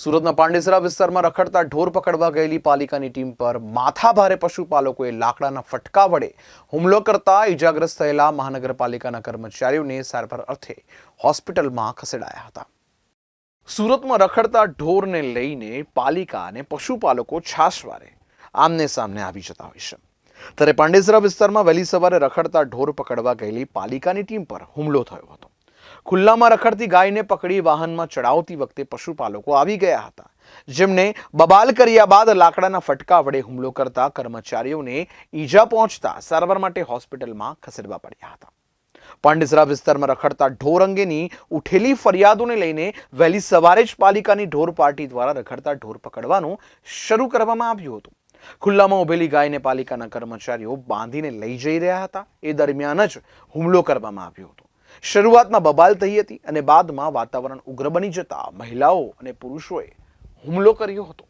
સુરતના પાંડેસરા વિસ્તારમાં રખડતા ઢોર પકડવા ગયેલી પાલિકાની ટીમ પર માથાભારે પશુપાલકોએ લાકડાના ફટકા વડે હુમલો કરતા ઇજાગ્રસ્ત થયેલા મહાનગરપાલિકાના કર્મચારીઓને સારવાર અર્થે હોસ્પિટલમાં ખસેડાયા હતા. સુરતમાં રખડતા ઢોરને લઈને પાલિકા અને પશુપાલકો છાશવારે આમને સામને આવી જતા હોય છે. ત્યારે પાંડેસરા વિસ્તારમાં વહેલી સવારે રખડતા ઢોર પકડવા ગયેલી પાલિકાની ટીમ પર હુમલો થયો હતો. ખુલ્લામાં રખડતી ગાયને પકડી વાહનમાં ચડાવતી વખતે પશુપાલકો આવી ગયા હતા. જેમને બબાલ કર્યા બાદ લાકડાના ફટકા વડે હુમલો કરતા કર્મચારીઓને ઈજા પહોંચતા સારવાર માટે હોસ્પિટલમાં ખસેડવા પડ્યા હતા. પાંડેસરા વિસ્તારમાં રખડતા ઢોર અંગેની ઉઠેલી ફરિયાદોને લઈને વહેલી સવારે જ પાલિકાની ઢોર પાર્ટી દ્વારા રખડતા ઢોર પકડવાનું શરૂ કરવામાં આવ્યું હતું. ખુલ્લામાં ઉભેલી ગાયને પાલિકાના કર્મચારીઓ બાંધીને લઈ જઈ રહ્યા હતા. એ દરમિયાન જ હુમલો કરવામાં આવ્યો હતો. શરૂઆતમાં બબાલ થઈ હતી અને બાદમાં વાતાવરણ ઉગ્ર બની જતા મહિલાઓ અને પુરુષોએ હુમલો કર્યો હતો.